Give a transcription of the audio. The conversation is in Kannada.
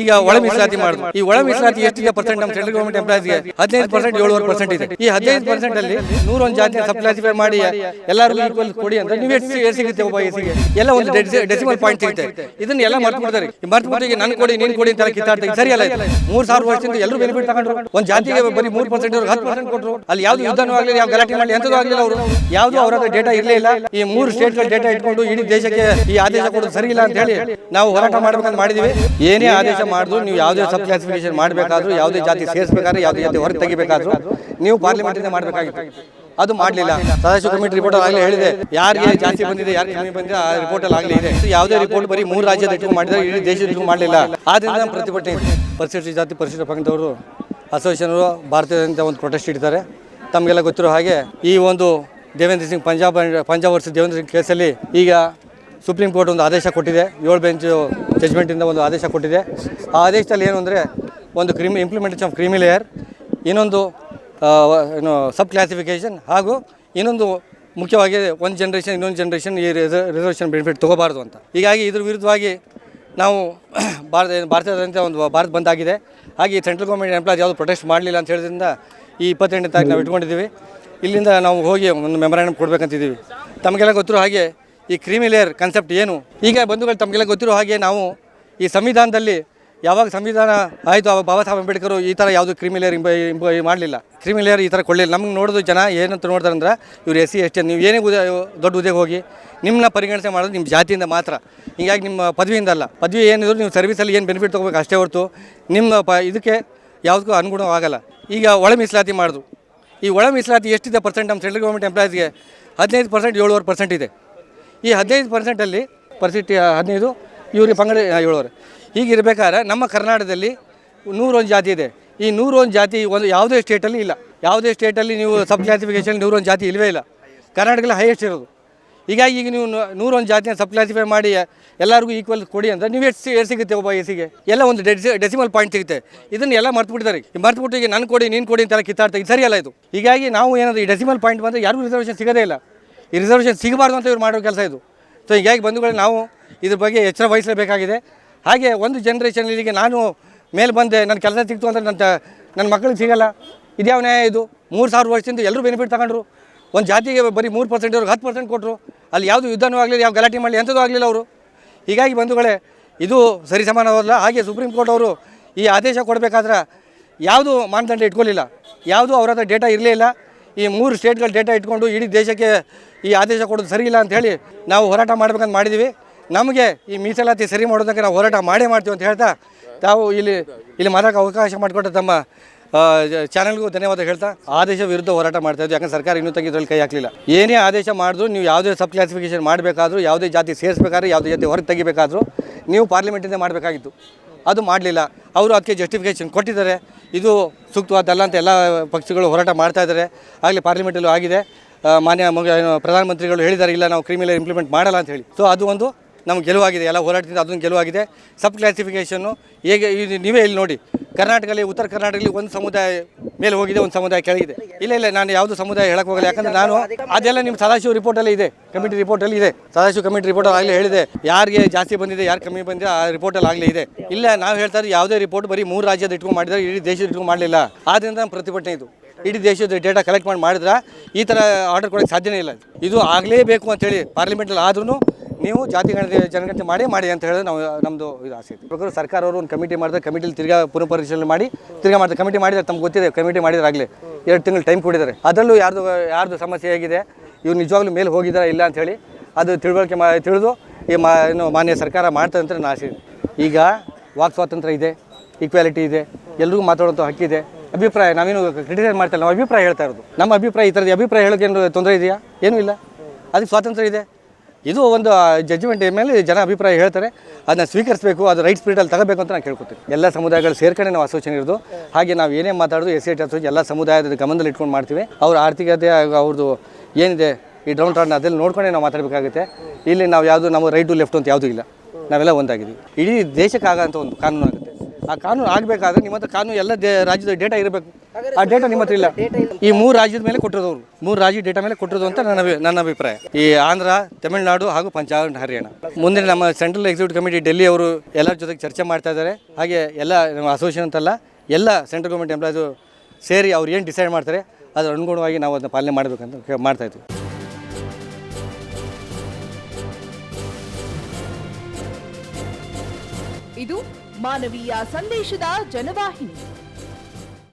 ಈಗ ಒಳ ಮೀಸಲಾತಿ ಮಾಡುದು. ಈ ಒಳ ಮೀಸಲಾತಿ ಎಷ್ಟಿದೆ ಪರ್ಸೆಂಟ್ ನಮ್ಮ ಸೆಂಟ್ರಲ್ ಗೌರ್ಮೆಂಟ್ ಎಂಪ್ಲಾಯ್ಸ್ಗೆ ಹದಿನೈದು ಪರ್ಸೆಂಟ್ ಏಳುವರೆ ಪರ್ಸೆಂಟ್ ಇದೆ. ಈ ಹದಿನೈದು ಪರ್ಸೆಂಟ್ ಅಲ್ಲಿ ನೂರೊಂದು ಜಾತಿ ಸಬ್ ಕ್ಲಾಸಿಫೈ ಮಾಡಿ ಎಲ್ಲರಿಗೂ ಈಕ್ವಲ್ ಕೊಡಿ ಅಂತ ನೀವು ಎಷ್ಟು ಎಷ್ಟು ಸಿಗುತ್ತೆ ಒಬ್ಬ ಎಸಿಗೆ ಎಲ್ಲ ಒಂದು ಡೆಸಿಮಲ್ ಪಾಯಿಂಟ್ ಸಿಗುತ್ತೆ. ಇದನ್ನ ಎಲ್ಲ ಮರ್ತು ಬಿಡ್ತಾರೆ ಮರ್ತು ಬಿಟ್ಟು ನನ್ ಕೊಡಿ ನೀನ್ ಕೊಡಿ ಅಂತ ಕಿತ್ತಾಡ್ತಾರೆ ಸರಿ ಅಲ್ಲ ಮೂರ್ ಸಾವಿರ ವರ್ಷದಿಂದ ಎಲ್ಲರೂ ಬೆನಿಫಿಟ್ ತಗೊಂಡ್ರು. ಒಂದು ಜಾತಿಗೆ ಬರೀ ಮೂರು ಪರ್ಸೆಂಟ್ ಹತ್ತು ಪರ್ಸೆಂಟ್ ಕೊಟ್ಟರು ಅಲ್ಲಿ ಯಾವ್ದು ಯುದ್ಧನೂ ಆಗಲಿ ಯಾವ ಗಲಾಟೆ ಮಾಡಲಿ ಎಂತದೂ ಆಗಲಿಲ್ಲ ಅವರು. ಯಾವ್ದು ಅವರ ಡೇಟಾ ಇರಲೇ ಇಲ್ಲ. ಈ ಮೂರು ಸ್ಟೇಟ್ಗಳ ಡೇಟಾ ಇಟ್ಕೊಂಡು ಇಡೀ ದೇಶಕ್ಕೆ ಈ ಆದೇಶ ಕೊಡೋದು ಸರಿ ಇಲ್ಲ ಅಂತ ಹೇಳಿ ನಾವು ಹೋರಾಟ ಮಾಡ್ಬೇಕಂತ ಮಾಡಿದೀವಿ. ಏನೇ ಆದೇಶ ಮಾಡಿದ್ರು ನೀವು ಯಾವುದೇ ಸಬ್ ಕ್ಲಾಸಿಫಿಕೇಶನ್ ಮಾಡಬೇಕಾದ್ರೂ ಯಾವುದೇ ಜಾತಿ ಸೇರಿಸಬೇಕಾದ್ರೆ ಯಾವುದೇ ಜಾತಿ ಹೊರಗೆ ತೆಗಿಬೇಕಾದ್ರೂ ನೀವು ಪಾರ್ಲಿಮೆಂಟಿಂದ ಮಾಡಬೇಕಾಗಿತ್ತು. ಅದು ಮಾಡಲಿಲ್ಲ. ಸದಾಶಿವ ಕಮಿಟಿ ರಿಪೋರ್ಟ್ ಆಗಲೇ ಹೇಳಿದೆ. ಯಾರಿಗೆ ಜಾಸ್ತಿ ಬಂದಿದೆ ಯಾರು ಕಮ್ಮಿ ಬಂದಿದೆ ಆ ರಿಪೋರ್ಟ್ ಅಲ್ಲಿ ಆಗಲೇ ಇದೆ. ಯಾವುದೇ ರಿಪೋರ್ಟ್ ಬರೀ ಮೂರು ರಾಜ್ಯದ ಇಟ್ಟು ಮಾಡಿದ್ರೆ ಇಡೀ ದೇಶದ ಇಟ್ಟು ಮಾಡಲಿಲ್ಲ ಆದ್ರಿಂದ ನಮ್ಮ ಪ್ರತಿಭಟನೆ. ಪರಿಶಿಷ್ಟ ಜಾತಿ ಪರಿಶಿಷ್ಟ ಪಂಗಡದವರು ಅಸೋಸಿಯೇಷನ್ ಭಾರತೀಯದಿಂದ ಒಂದು ಪ್ರೊಟೆಸ್ಟ್ ಇಡ್ತಾರೆ ತಮಗೆಲ್ಲ ಗೊತ್ತಿರೋ ಹಾಗೆ ಈ ಒಂದು ದೇವೇಂದ್ರ ಸಿಂಗ್ ಪಂಜಾಬ್ ಪಂಜಾಬ್ ವರ್ಷ ದೇವೇಂದ್ರ ಸಿಂಗ್ ಕೇಸಲ್ಲಿ ಈಗ ಸುಪ್ರೀಂ ಕೋರ್ಟ್ ಒಂದು ಆದೇಶ ಕೊಟ್ಟಿದೆ. ಏಳು ಬೆಂಚ್ ಜಜ್ಮೆಂಟಿಂದ ಒಂದು ಆದೇಶ ಕೊಟ್ಟಿದೆ. ಆ ಆದೇಶದಲ್ಲಿ ಏನು ಅಂದರೆ ಒಂದು ಕ್ರಿಮಿ ಇಂಪ್ಲಿಮೆಂಟೇಷನ್ ಆಫ್ ಕ್ರಿಮಿ ಲೇಯರ್ ಇನ್ನೊಂದು ಏನು ಸಬ್ ಕ್ಲಾಸಿಫಿಕೇಷನ್ ಹಾಗೂ ಇನ್ನೊಂದು ಮುಖ್ಯವಾಗಿ ಒಂದು ಜನ್ರೇಷನ್ ಇನ್ನೊಂದು ಜನ್ರೇಷನ್ ಈ ರಿಸರ್ವೇಷನ್ ಬೆನಿಫಿಟ್ ತೊಗೋಬಾರ್ದು ಅಂತ. ಹೀಗಾಗಿ ಇದ್ರ ವಿರುದ್ಧವಾಗಿ ನಾವು ಭಾರತ, ಭಾರತದಾದ್ಯಂತ ಒಂದು ಭಾರತ ಬಂದ್ ಆಗಿದೆ ಹಾಗೆ ಸೆಂಟ್ರಲ್ ಗೌರ್ಮೆಂಟ್ ಎಂಪ್ಲಾಯ್ ಯಾವುದು ಪ್ರೊಟೆಸ್ಟ್ ಮಾಡಲಿಲ್ಲ ಅಂತ ಹೇಳಿದ್ರಿಂದ ಈ ಇಪ್ಪತ್ತೆಂಟನೇ ತಾರೀಕು ನಾವು ಇಟ್ಕೊಂಡಿದ್ದೀವಿ. ಇಲ್ಲಿಂದ ನಾವು ಹೋಗಿ ಒಂದು ಮೆಮೊರಾಂಡಮ್ ಕೊಡಬೇಕಂತಿದ್ದೀವಿ. ತಮಗೆಲ್ಲ ಗೊತ್ತಿರೋ ಹಾಗೆ ಈ ಕ್ರೀಮಿ ಲೇಯರ್ ಕನ್ಸೆಪ್ಟ್ ಏನು? ಈಗ ಬಂಧುಗಳು ತಮಗೆಲ್ಲ ಗೊತ್ತಿರೋ ಹಾಗೆ ನಾವು ಈ ಸಂವಿಧಾನದಲ್ಲಿ ಯಾವಾಗ ಸಂವಿಧಾನ ಆಯಿತು ಆವಾಗ ಬಾಬಾ ಸಾಹೇಬ್ ಅಂಬೇಡ್ಕರ್ ಈ ಥರ ಯಾವುದು ಕ್ರಿಮಿಲೇಯರ್ ಇಂಬ ಇಂಬ ಮಾಡಲಿಲ್ಲ. ಕ್ರಿಮಿಲೇಯರ್ ಈ ಥರ ಕೊಡಲಿಲ್ಲ. ನಮ್ಗೆ ನೋಡೋದು ಜನ ಏನಂತ ನೋಡ್ತಾರೆ ಅಂದ್ರೆ ಇವ್ರು ಎಸ್ ಸಿ, ಎಸ್ ಟಿ ನೀವು ಏನೇ ದೊಡ್ಡ ಹುದ್ದೆಗೆ ಹೋಗಿ ನಿಮ್ಮನ್ನ ಪರಿಗಣಿಸೆ ಮಾಡೋದು ನಿಮ್ಮ ಜಾತಿಯಿಂದ ಮಾತ್ರ. ಹೀಗಾಗಿ ನಿಮ್ಮ ಪದವಿಯಿಂದ ಅಲ್ಲ. ಪದವಿ ಏನಿದ್ರು ನೀವು ಸರ್ವಿಸಲ್ಲಿ ಏನು ಬೆನಿಫಿಟ್ ತೊಗೋಬೇಕು ಅಷ್ಟೇ ಹೊರತು ನಿಮ್ಮ ಪ, ಇದಕ್ಕೆ ಯಾವುದಕ್ಕೂ ಅನುಗುಣವಾಗಲ್ಲ ಈಗ ಒಳ ಮೀಸಲಾತಿ ಮಾಡಿದ್ರು ಈ ಒಳ ಮೀಸಲಾತಿ ಎಷ್ಟಿದೆ ಪರ್ಸೆಂಟ್ ನಮ್ಮ ಸೆಂಟ್ರಲ್ ಗೌರ್ಮೆಂಟ್ ಎಂಪ್ಲಾಯ್ಸ್ಗೆ ಹದಿನೈದು ಪರ್ಸೆಂಟ್ ಏಳುವರೆ ಪರ್ಸೆಂಟ್ ಇದೆ. ಈ ಹದಿನೈದು ಪರ್ಸೆಂಟಲ್ಲಿ ಪರ್ಸೆಂಟ್ ಹದಿನೈದು, ಇವ್ರಿಗೆ ಪಂಗಡ ಹೇಳೋರು ಹೀಗಿರ್ಬೇಕಾದ್ರೆ ನಮ್ಮ ಕರ್ನಾಟಕದಲ್ಲಿ ನೂರೊಂದು ಜಾತಿ ಇದೆ. ಈ ನೂರೊಂದು ಜಾತಿ ಒಂದು ಯಾವುದೇ ಸ್ಟೇಟಲ್ಲಿ ಇಲ್ಲ. ಯಾವುದೇ ಸ್ಟೇಟಲ್ಲಿ ನೀವು ಸಬ್ ಕ್ಲಾಸಿಫಿಕೇಷನ್ ನೂರೊಂದು ಜಾತಿ ಇಲ್ಲವೇ ಇಲ್ಲ. ಕರ್ನಾಟಕದಲ್ಲಿ ಹೈಯೆಸ್ಟ್ ಇರೋದು. ಹೀಗಾಗಿ ಈಗ ನೀವು ನೂರೊಂದು ಜಾತಿನ ಸಬ್ ಕ್ಲಾಸಿಫೈ ಮಾಡಿ ಎಲ್ಲರಿಗೂ ಈಕ್ವಲ್ ಕೊಡಿ ಅಂದರೆ ನೀವು ಎಷ್ಟು ಎಷ್ಟು ಸಿಗುತ್ತೆ ಒಬ್ಬ ಎಸಿಗೆ ಎಲ್ಲ ಒಂದು ಡೆಸಿ ಡೆಸಿಮಲ್ ಪಾಯಿಂಟ್ ಸಿಗುತ್ತೆ. ಇದನ್ನು ಎಲ್ಲ ಮರ್ತು ಬಿಟ್ಟಿದ್ದಾರೆ ಮರ್ತು ಬಿಟ್ಟು ಈಗ ನಾನು ಕೊಡಿ, ನೀನು ಕೊಡಿ ಅಂತೆಲ್ಲ ಕಿತ್ತಾಡ್ತಾರೆ ಇದು ಸರಿಯಲ್ಲ ಇದು. ಹೀಗಾಗಿ ನಾವು ಏನಾದರೂ ಈ ಡೆಸಿಮಲ್ ಪಾಯಿಂಟ್ ಬಂದರೆ ಯಾರಿಗೂ ರಿಸರ್ವೇಷನ್ ಸಿಗೋದೇ ಇಲ್ಲ. ಈ ರಿಸರ್ವೇಷನ್ ಸಿಗಬಾರ್ದು ಅಂತ ಇವ್ರು ಮಾಡೋ ಕೆಲಸ ಇದು. ಸೊ ಹೀಗಾಗಿ ಬಂಧುಗಳು ನಾವು ಇದ್ರ ಬಗ್ಗೆ ಎಚ್ಚರ ವಹಿಸಲೇಬೇಕಾಗಿದೆ. ಹಾಗೆ ಒಂದು ಜನ್ರೇಷನ್ ಇಲ್ಲಿಗೆ ನಾನು ಮೇಲೆ ಬಂದೆ ನನ್ನ ಕೆಲಸ ಸಿಕ್ತು ಅಂದರೆ ನನ್ನ ನನ್ನ ಮಕ್ಕಳಿಗೆ ಸಿಗಲ್ಲ. ಇದ್ಯಾವ ನ್ಯಾಯ ಇದು? ಮೂರು ಸಾವಿರ ವರ್ಷದಿಂದ ಎಲ್ಲರೂ ಬೆನಿಫಿಟ್ ತಗೊಂಡ್ರು. ಒಂದು ಜಾತಿಗೆ ಬರೀ ಮೂರು ಪರ್ಸೆಂಟ್ ಅವ್ರಿಗೆ ಹತ್ತು ಪರ್ಸೆಂಟ್ ಕೊಟ್ಟರು ಅಲ್ಲಿ ಯಾವುದು ಯುದ್ಧನೂ ಆಗಲಿಲ್ಲ, ಯಾವ ಗಲಾಟೆ ಮಾಡಲಿ ಎಂಥದ್ದು ಆಗಲಿಲ್ಲ ಅವರು. ಹೀಗಾಗಿ ಬಂಧುಗಳೇ, ಇದು ಸರಿ ಸಮಾನವಲ್ಲ. ಹಾಗೆ ಸುಪ್ರೀಂ ಕೋರ್ಟ್ ಅವರು ಈ ಆದೇಶ ಕೊಡಬೇಕಾದ್ರೆ ಯಾವುದು ಮಾನದಂಡ ಇಟ್ಕೊಳ್ಳಿಲ್ಲ ಯಾವುದು ಅವರ ಹತ್ರ ಡೇಟಾ ಇರಲೇ ಇಲ್ಲ. ಈ ಮೂರು ಸ್ಟೇಟ್ಗಳ ಡೇಟಾ ಇಟ್ಕೊಂಡು ಇಡೀ ದೇಶಕ್ಕೆ ಈ ಆದೇಶ ಕೊಡೋದು ಸರಿ ಇಲ್ಲ ಅಂತ ಹೇಳಿ ನಾವು ಹೋರಾಟ ಮಾಡ್ಬೇಕಂತ ಮಾಡಿದ್ದೀವಿ. ನಮಗೆ ಈ ಮೀಸಲಾತಿ ಸರಿ ಮಾಡೋದಕ್ಕೆ ನಾವು ಹೋರಾಟ ಮಾಡೇ ಮಾಡ್ತೀವಿ ಅಂತ ಹೇಳ್ತಾ ತಾವು ಇಲ್ಲಿ ಇಲ್ಲಿ ಮಾತಾಡೋಕೆ ಅವಕಾಶ ಮಾಡಿಕೊಟ್ಟ ತಮ್ಮ ಚಾನಲ್ಗೂ ಧನ್ಯವಾದ ಹೇಳ್ತಾ ಆದೇಶ ವಿರುದ್ಧ ಹೋರಾಟ ಮಾಡ್ತಾ ಇದ್ದೀವಿ. ಯಾಕಂದ್ರೆ ಸರ್ಕಾರ ಇನ್ನೂ ತೆಗೆದ್ರಲ್ಲಿ ಕೈ ಹಾಕಲಿಲ್ಲ. ಏನೇ ಆದೇಶ ಮಾಡಿದ್ರು ನೀವು ಯಾವುದೇ ಸಬ್ ಕ್ಲಾಸಿಫಿಕೇಷನ್ ಮಾಡಬೇಕಾದ್ರೂ, ಯಾವುದೇ ಜಾತಿ ಸೇರಿಸಬೇಕಾದ್ರೆ, ಯಾವುದೇ ಜಾತಿ ಹೊರಗೆ ತೆಗಿಬೇಕಾದ್ರೂ ನೀವು ಪಾರ್ಲಿಮೆಂಟಿಂದ ಮಾಡಬೇಕಾಗಿತ್ತು. ಅದು ಮಾಡಲಿಲ್ಲ. ಅವರು ಅದಕ್ಕೆ ಜಸ್ಟಿಫಿಕೇಷನ್ ಕೊಟ್ಟಿದ್ದಾರೆ. ಇದು ಸೂಕ್ತವಾದಲ್ಲ ಅಂತ ಎಲ್ಲ ಪಕ್ಷಗಳು ಹೋರಾಟ ಮಾಡ್ತಾ ಇದ್ದಾರೆ. ಆಗಲಿ ಪಾರ್ಲಿಮೆಂಟಲ್ಲೂ ಆಗಿದೆ. ಮಾನ್ಯ ಪ್ರಧಾನಮಂತ್ರಿಗಳು ಹೇಳಿದ್ದಾರೆ, ಇಲ್ಲ, ನಾವು ಕ್ರಿಮಿನಲ್ ಇಂಪ್ಲಿಮೆಂಟ್ ಮಾಡಲ್ಲ ಅಂತ ಹೇಳಿ. ಸೊ ಅದು ಒಂದು ನಮ್ಗೆ ಗೆಲುವಾಗಿದೆ, ಎಲ್ಲ ಹೋರಾಟದಿಂದ ಅದೊಂದು ಗೆಲುವಾಗಿದೆ. ಸಬ್ ಕ್ಲಾಸಿಫಿಕೇಷನ್ನು ಹೇಗೆ ನೀವೇ ಇಲ್ಲಿ ನೋಡಿ. ಕರ್ನಾಟಕದಲ್ಲಿ, ಉತ್ತರ ಕರ್ನಾಟಕದಲ್ಲಿ ಒಂದು ಸಮುದಾಯ ಮೇಲೆ ಹೋಗಿದೆ, ಒಂದು ಸಮುದಾಯ ಕೆಳಗಿದೆ. ಇಲ್ಲ ಇಲ್ಲ, ನಾನು ಯಾವುದು ಸಮುದಾಯ ಹೇಳಕ್ಕೆ ಹೋಗಲ್ಲ. ಯಾಕಂದ್ರೆ ನಾನು ಅದೆಲ್ಲ ನಿಮ್ಮ ಸದಾಶಿವ ರಿಪೋರ್ಟಲ್ಲಿ ಇದೆ. ಕಮಿಟಿ ರಿಪೋರ್ಟಲ್ಲಿ ಇದೆ. ಸದಾಶಿವ ಕಮಿಟಿ ರಿಪೋರ್ಟ್ ಆಗಲೇ ಹೇಳಿದೆ. ಯಾರಿಗೆ ಜಾಸ್ತಿ ಬಂದಿದೆ, ಯಾರು ಕಮ್ಮಿ ಬಂದಿದೆ, ಆ ರಿಪೋರ್ಟಲ್ಲಿ ಆಗಲೇ ಇದೆ. ಇಲ್ಲ, ನಾವು ಹೇಳ್ತಾ ಇದ್ದೀವಿ ಯಾವುದೇ ರಿಪೋರ್ಟ್ ಬರೀ ಮೂರು ರಾಜ್ಯದ ಇಟ್ಕೊಂಡು ಮಾಡಿದ್ರೆ ಇಡೀ ದೇಶದ ಇಟ್ಕೊಂಡು ಮಾಡಲಿಲ್ಲ. ಆದ್ದರಿಂದ ನಮ್ಮ ಪ್ರತಿಭಟನೆ ಇದು. ಇಡೀ ದೇಶದ ಡೇಟಾ ಕಲೆಕ್ಟ್ ಮಾಡಿ ಮಾಡಿದ್ರೆ ಈ ಥರ ಆರ್ಡರ್ ಕೊಡೋಕ್ಕೆ ಸಾಧ್ಯನೇ ಇಲ್ಲ. ಇದು ಆಗಲೇಬೇಕು ಅಂತೇಳಿ ಪಾರ್ಲಿಮೆಂಟಲ್ಲಿ ಆದ್ರೂ ನೀವು ಜಾತಿ ಗಣತಿ ಜನಗಣತಿ ಮಾಡಿ ಮಾಡಿ ಅಂತ ಹೇಳಿದ್ರೆ ನಾವು ನಮ್ಮದು ಇದು ಆಸೆ ಇದೆ. ಪ್ರಕಾರ ಸರ್ಕಾರ ಅವರು ಒಂದು ಕಮಿಟಿ ಮಾಡಿದ್ರೆ ಕಮಿಟಿಲಿ ತಿರ್ಗಾ ಪುನಃ ಪರಿಶೀಲನೆ ಮಾಡಿ, ತಿರ್ಗಾ ಮಾಡ್ತಾರೆ. ಕಮಿಟಿ ಮಾಡಿದ್ರೆ ತಮ್ಗೆ ಗೊತ್ತಿದೆ ಕಮಿಟಿ ಮಾಡಿದ್ರೆ ಆಗಲೇ. ಎರಡು ತಿಂಗಳು ಟೈಮ್ ಕೊಟ್ಟಿದ್ದಾರೆ. ಅದರಲ್ಲೂ ಯಾರ್ದು ಯಾರ್ದು ಸಮಸ್ಯೆ ಹೇಗಿದೆ, ಇವ್ರು ನಿಜವಾಗ್ಲೂ ಮೇಲೆ ಹೋಗಿದ್ದಾರಾ ಇಲ್ಲ ಹೇಳಿ ಅದು ತಿಳುವಳಿಕೆ ಮಾ, ತಿಳಿದು ಈ ಮಾ ಏನು ಮಾನ್ಯ ಸರ್ಕಾರ ಮಾಡ್ತದೆ ಅಂತ ಆಸೆ ಇದೆ. ಈಗ ವಾಕ್ ಸ್ವಾತಂತ್ರ್ಯ ಇದೆ ಈಕ್ವಾಲಿಟಿ ಇದೆ, ಎಲ್ರಿಗೂ ಮಾತಾಡುವಂಥ ಹಕ್ಕಿದೆ ಅಭಿಪ್ರಾಯ, ನಾವೇನು ಕ್ರಿಟಿಸೈಸ್ ಮಾಡ್ತಾ ಇಲ್ಲ, ನಾವು ಅಭಿಪ್ರಾಯ ಹೇಳ್ತಾ ಇರೋದು. ನಮ್ಮ ಅಭಿಪ್ರಾಯ ಈ ಥರದ ಅಭಿಪ್ರಾಯ ಹೇಳೋಕೆ ಏನು ತೊಂದರೆ ಇದೆಯಾ? ಏನೂ ಇಲ್ಲ. ಅದಕ್ಕೆ ಸ್ವಾತಂತ್ರ್ಯ ಇದೆ. ಇದು ಒಂದು ಜಡ್ಜ್ಮೆಂಟ್ ಮೇಲೆ ಜನ ಅಭಿಪ್ರಾಯ ಹೇಳ್ತಾರೆ. ಅದನ್ನ ಸ್ವೀಕರಿಸಬೇಕು, ಅದು ರೈಟ್ ಸ್ಪೀಡಲ್ಲಿ ತಗೋಬೇಕು ಅಂತ ನಾನು ಕೇಳ್ಕೊತೀನಿ. ಎಲ್ಲ ಸಮುದಾಯಗಳು ಸೇರ್ಕೊಂಡೆ ನಾವು ಅಸೋಸಿಯೇಷನ್ ಇರೋದು. ಹಾಗೆ ನಾವು ಏನೇ ಮಾತಾಡೋದು ಎಸ್ ಸಿ ಟಿ ಎಲ್ಲ ಸಮುದಾಯದ ಗಮನದಲ್ಲಿ ಇಟ್ಕೊಂಡು ಮಾಡ್ತೀವಿ. ಅವ್ರ ಆರ್ಥಿಕತೆ ಅವ್ರದ್ದು ಏನಿದೆ, ಈ ಡೌನ್ ಟೌನ್ ಅದೆಲ್ಲ ನೋಡ್ಕೊಂಡೇ ನಾವು ಮಾತಾಡಬೇಕಾಗುತ್ತೆ. ಇಲ್ಲಿ ನಾವು ಯಾವುದು ನಮ್ಮ ರೈಟ್ ಟು ಲೆಫ್ಟ್ ಅಂತ ಯಾವುದೂ ಇಲ್ಲ. ನಾವೆಲ್ಲ ಒಂದಾಗಿದ್ದೀವಿ. ಇಡೀ ದೇಶಕ್ಕೆ ಆಗಂತ ಒಂದು ಕಾನೂನು ಆಗುತ್ತೆ ಆ ಕಾನೂನು ಆಗಬೇಕಾದ್ರೆ ನಿಮ್ಮ ಹತ್ರ ಕಾನೂನು ಎಲ್ಲ ದೇ, ರಾಜ್ಯದ ಡೇಟಾ ಇರಬೇಕು. ಆ ಡೇಟಾ ನಿಮ್ಮ ಹತ್ರ ಇಲ್ಲ. ಈ ಮೂರು ರಾಜ್ಯದ ಮೇಲೆ ಕೊಟ್ಟಿರೋದು ಅವರು ಮೂರು ರಾಜ್ಯ ಡೇಟಾ ಮೇಲೆ ಕೊಟ್ಟಿರೋದು ಅಂತ ನನ್ನ ನನ್ನ ಅಭಿಪ್ರಾಯ. ಈ ಆಂಧ್ರ ತಮಿಳುನಾಡು ಹಾಗೂ ಪಂಜಾಬ್ ಹರಿಯಾಣ. ಮುಂದೆ ನಮ್ಮ ಸೆಂಟ್ರಲ್ ಎಕ್ಸಿಕ್ಯೂಟಿವ್ ಕಮಿಟಿ ಡೆಲ್ಲಿ ಅವರು ಎಲ್ಲರ ಜೊತೆಗೆ ಚರ್ಚೆ ಮಾಡ್ತಾ ಇದ್ದಾರೆ. ಹಾಗೆ ಎಲ್ಲ ನಮ್ಮ ಅಸೋಸಿಯೇಷನ್ ಅಂತಲ್ಲ ಎಲ್ಲ ಸೆಂಟ್ರಲ್ ಗೌರ್ಮೆಂಟ್ ಎಂಪ್ಲಾಯ್ಸು ಸೇರಿ ಅವ್ರು ಏನು ಡಿಸೈಡ್ ಮಾಡ್ತಾರೆ ಅದರ ಅನುಗುಣವಾಗಿ ನಾವು ಅದನ್ನ ಪಾಲನೆ ಮಾಡಬೇಕಂತ ಮಾಡ್ತಾ ಇದ್ವಿ. ಇದು ಮಾನವೀಯ ಸಂದೇಶದ ಜನವಾಹಿನಿ.